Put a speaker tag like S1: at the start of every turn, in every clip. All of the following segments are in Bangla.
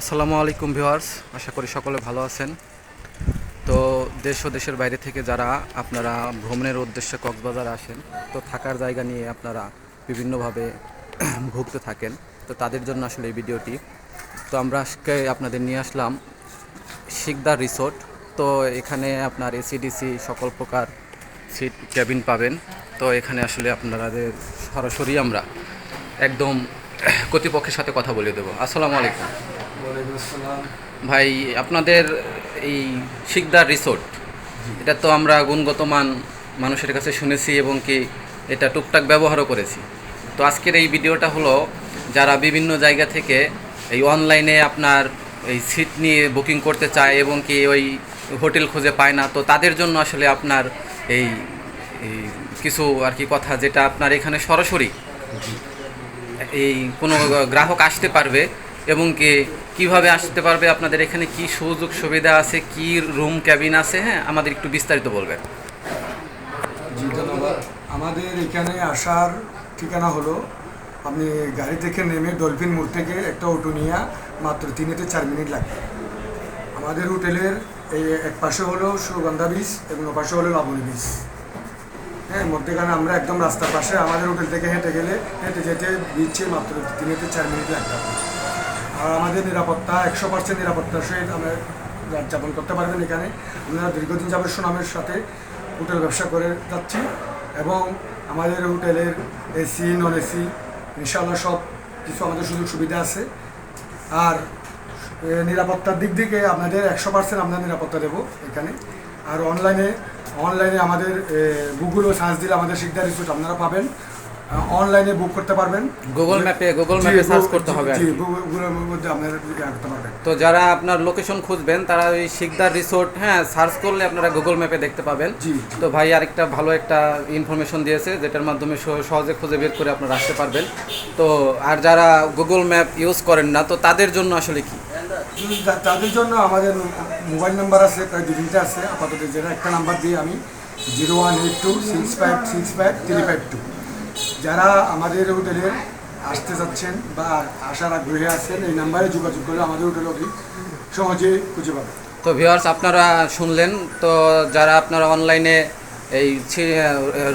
S1: আসসালামু আলাইকুম ভিউয়ার্স, আশা করি সকলে ভালো আছেন। তো দেশ ও দেশের বাইরে থেকে যারা আপনারা ভ্রমণের উদ্দেশ্যে কক্সবাজার আসেন, তো থাকার জায়গা নিয়ে আপনারা বিভিন্নভাবে ভুগতে থাকেন, তো তাদের জন্য আসলে এই ভিডিওটি। তো আমরা আজকে আপনাদের নিয়ে আসলাম শিকদার রিসোর্ট, তো এখানে আপনার এসিডিসি সকল প্রকার সিট ক্যাবিন পাবেন। তো এখানে আসলে আপনাদের সরাসরি আমরা একদম কর্তৃপক্ষের সাথে কথা বলে দেবো। আসসালামু আলাইকুম। ভাই আপনাদের এই শিকদার রিসোর্ট এটা তো আমরা গুণগত মান মানুষের কাছে শুনেছি এবং কি এটা টুকটাক ব্যবহারও করেছি। তো আজকের এই ভিডিওটা হলো যারা বিভিন্ন জায়গা থেকে এই অনলাইনে আপনার এই সিট নিয়ে বুকিং করতে চায় এবং কি ওই হোটেল খুঁজে পায় না তো তাদের জন্য আসলে আপনার এই কিছু আর কি কথা যেটা আপনার এখানে সরাসরি এই কোনো গ্রাহক আসতে পারবে এবং কে কীভাবে আসতে পারবে, আপনাদের এখানে কি সুযোগ সুবিধা আছে, কি রুম, ক্যাবিন আছে হ্যাঁ আমাদের একটু বিস্তারিত বলবেন।
S2: জি, ধন্যবাদ। আমাদের এখানে আসার ঠিকানা হলো, আপনি গাড়ি থেকে নেমে ডলফিন মোড় থেকে একটা অটো নিয়ে মাত্র তিন থেকে চার মিনিট লাগবে। আমাদের হোটেলের এই এক পাশে হলো সুগন্ধা বীজ এবং পাশে হলো লাবণী বীজ হ্যাঁ মধ্যেখানে আমরা একদম রাস্তার পাশে আমাদের হোটেল থেকে হেঁটে গেলে হেঁটে যেতে বিচে মাত্র তিন থেকে চার মিনিট লাগবে। আমাদের নিরাপত্তা, একশো পার্সেন্ট নিরাপত্তার সহিত আমরা যাপন করতে পারবেন এখানে। আমরা দীর্ঘদিন যাবে সুনামের সাথে হোটেল ব্যবসা করে যাচ্ছি এবং আমাদের হোটেলের এসি নন এসি ইনশাল্লাহ সব কিছু আমাদের সুযোগ সুবিধা আছে। আর নিরাপত্তার দিক থেকে আপনাদের একশো পার্সেন্ট আমরা নিরাপত্তা দেবো এখানে। আর অনলাইনে অনলাইনে আমাদের গুগলও সার্চ দিলে আমাদের শিকদার রিসোর্ট আপনারা পাবেন। অনলাইনে বুক করতে পারবেন।
S1: গুগল ম্যাপে গুগল ম্যাপে সার্চ করতে হবে
S2: জি গুগলের মধ্যে আপনারা করতে পারবেন।
S1: তো যারা আপনার লোকেশন খুঁজবেন তারা ওই শিকদার রিসোর্ট হ্যাঁ সার্চ করলে আপনারা গুগল ম্যাপে দেখতে পাবেন।
S2: জি
S1: তো ভাই আরেকটা ভালো একটা ইনফরমেশন দিয়েছে যেটার মাধ্যমে সহ- সহজে খুঁজে বের করে আপনারা আসতে পারবেন। তো আর যারা গুগল ম্যাপ ইউজ করেন না তো তাদের জন্য আসলে কি?
S2: তাদের জন্য আমাদের মোবাইল নাম্বার আছে প্রায় দু তিনটে আছে। আপাতত যেটা একটা নাম্বার দিয়ে আমি zero one eight two six five six five three five two যারা আমাদের হোটেলে আসতে যাচ্ছেন বা আসার আগ্রহী আছেন, এই নাম্বারে যোগাযোগ করলে আমাদের হোটেলে অতি সহজে খুঁজে পাবেন
S1: তো ভিউয়ার্স, আপনারা শুনলেন, তো যারা আপনারা অনলাইনে এই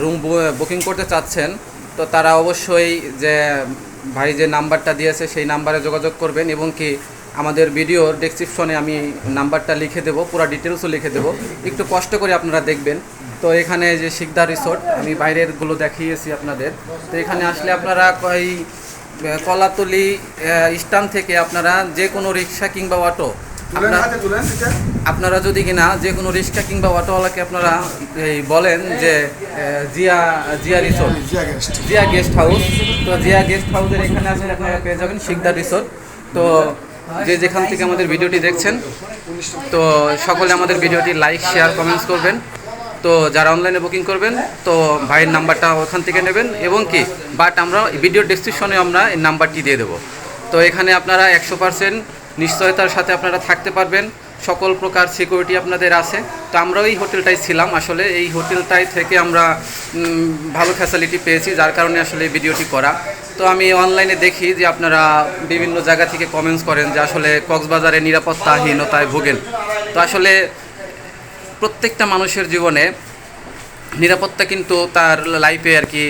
S1: রুম বুকিং করতে চাচ্ছেন, তো তারা অবশ্যই যে ভাই যে নাম্বারটা দিয়েছে, সেই নাম্বারে যোগাযোগ করবেন এবং কি আমাদের ভিডিওর ডেসক্রিপশনে আমি নাম্বারটা লিখে দেবো পুরো ডিটেলসও লিখে দেবো। একটু কষ্ট করে আপনারা দেখবেন। তো এখানে যে শিকদার রিসোর্ট আমি বাইরেরগুলো দেখিয়েছি আপনাদের। তো এখানে আসলে আপনারা এই কলাতলি স্ট্যান্ড থেকে আপনারা যে কোনো রিক্সা কিংবা অটো আপনারা যদি কিনা যে কোনো রিক্সা কিংবা অটোওয়ালাকে আপনারা এই বলেন যে Zia Zia resort
S2: Zia guest
S1: Zia guest house তো জিয়া গেস্ট হাউসের এখানে আসলে আপনারা পেয়ে যাবেন শিকদার রিসোর্ট তো যে যেখান থেকে আমাদের ভিডিওটি দেখছেন, তো সকলে আমাদের ভিডিওটি লাইক শেয়ার কমেন্টস করবেন। তো যারা অনলাইনে বুকিং করবেন, তো ভাইয়ের নাম্বারটা ওখান থেকে নেবেন এবং কি বাট আমরা ভিডিও ডেসক্রিপশনে আমরা এই নাম্বারটি দিয়ে দেবো। তো এখানে আপনারা একশো পার্সেন্ট নিশ্চয়তার সাথে আপনারা থাকতে পারবেন। সকল প্রকার সিকিউরিটি আপনাদের আছে। তো আমরা এই হোটেলটাই ছিলাম আসলে। এই হোটেলটাই থেকে আমরা ভালো ফ্যাসিলিটি পেয়েছি, যার কারণে আসলে ভিডিওটি করা। তো আমি অনলাইনে দেখি যে আপনারা বিভিন্ন জায়গা থেকে কমেন্টস করেন যে আসলে কক্সবাজারে নিরাপত্তাহীনতায় ভোগেন। তো আসলে প্রত্যেকটা মানুষের জীবনে নিরাপত্তা কিন্তু তার লাইফে আর কি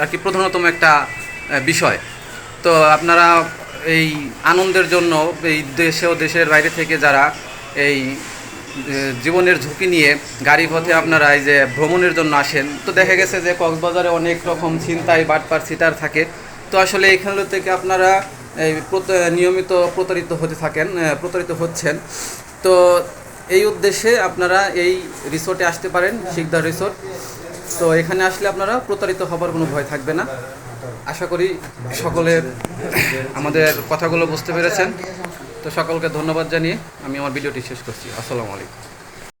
S1: আর কি প্রধানতম একটা বিষয়। তো আপনারা এই আনন্দের জন্য এই দেশে ও দেশের বাইরে থেকে যারা এই জীবনের ঝুঁকি নিয়ে গাড়ি পথে আপনারা এই যে ভ্রমণের জন্য আসেন, তো দেখা গেছে যে কক্সবাজারে অনেক রকম ছিনতাই, বাটপার, সিটার থাকে। তো আসলে এখান থেকে আপনারা এই নিয়মিত প্রতারিত হতে থাকেন প্রতারিত হচ্ছেন। তো এই উদ্দেশ্যে আপনারা এই রিসোর্টে আসতে পারেন, শিকদার রিসোর্ট। তো এখানে আসলে আপনারা প্রতারিত হবার কোনো ভয় থাকবে না। আশা করি সকলের আমাদের কথাগুলো বুঝতে পেরেছেন। তো সকলকে ধন্যবাদ জানিয়ে আমি আমার ভিডিওটি শেষ করছি। আসসালামু আলাইকুম।